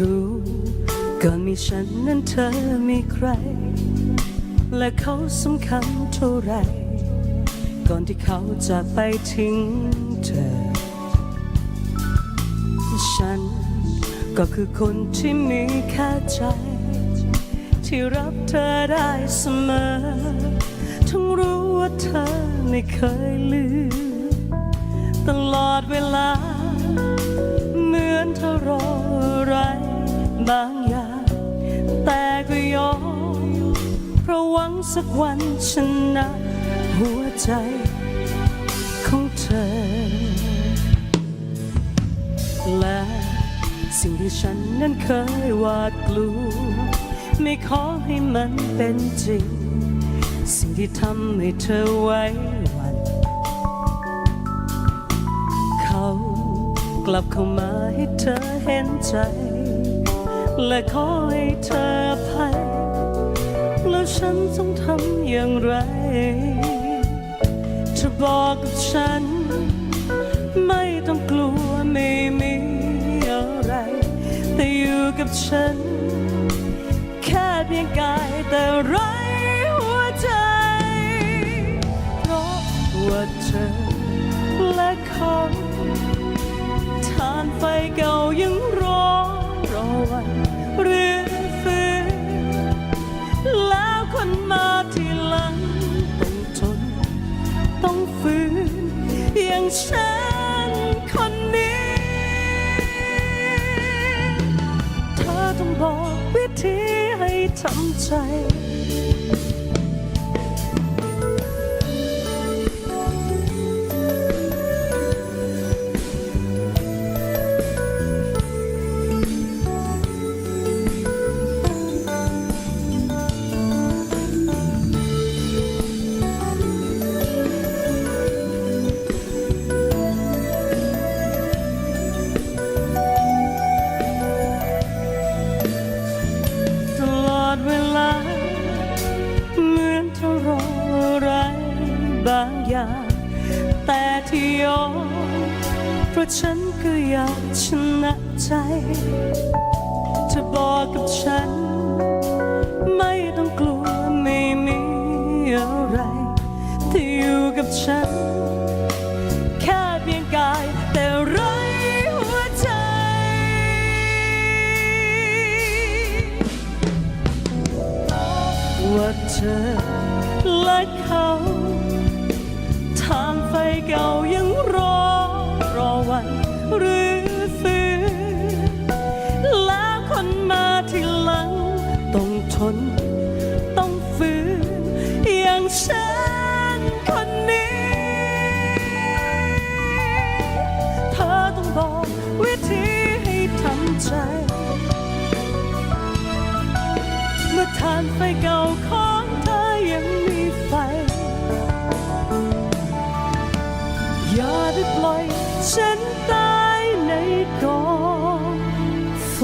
รู้ก่อนมีฉันนั้นเธอมีใคร และเขาสำคัญเท่าไร ก่อนที่เขาจะไปทิ้งเธอ ฉันก็คือคนที่มีแค่ใจ ที่รับเธอได้เสมอ ทั้งรู้ว่าเธอไม่เคยลืม ตลอดเวลา เหมือนเธอรอ บางอย่าง แต่ก็ยอมเพราะหวังสักวันชนะหัวใจของเธอ และสิ่งที่ฉันนั้นเคยวาดกลัว ไม่ขอให้มันเป็นจริง สิ่งที่ทำให้เธอไว้วัน เขากลับเข้ามาให้เธอเห็นใจ และขอให้เธอภัย แล้วฉันต้องทำอย่างไรจะบอกกับฉัน ไม่ต้องกลัวไม่มีอะไร แต่อยู่กับฉัน แค่เพียงกายแต่ไรหัวใจ เพราะว่าเธอและเขาทานไฟเก่ายัง ฉันคนนี้ เธอต้องบอกวิธีให้ทำใจ เพราะฉันก็อยากชนะใจจะบอกกับฉัน ไม่ต้องกลัวไม่มีอะไรที่อยู่กับฉัน แค่เพียงกายแต่ไร้หัวใจ ว่าเธอและเขาทางไฟเก่ายัง หรือฟื้นแล้วคนมาทีหลัง ต้องทน ต้องฝืน อย่างฉันคนนี้ เธอต้องบอกวิธีให้ทำใจ เมื่อทานไฟเก่าของเธอยังมีไฟ อย่าได้ปล่อยฉันตาย ในกองไฟ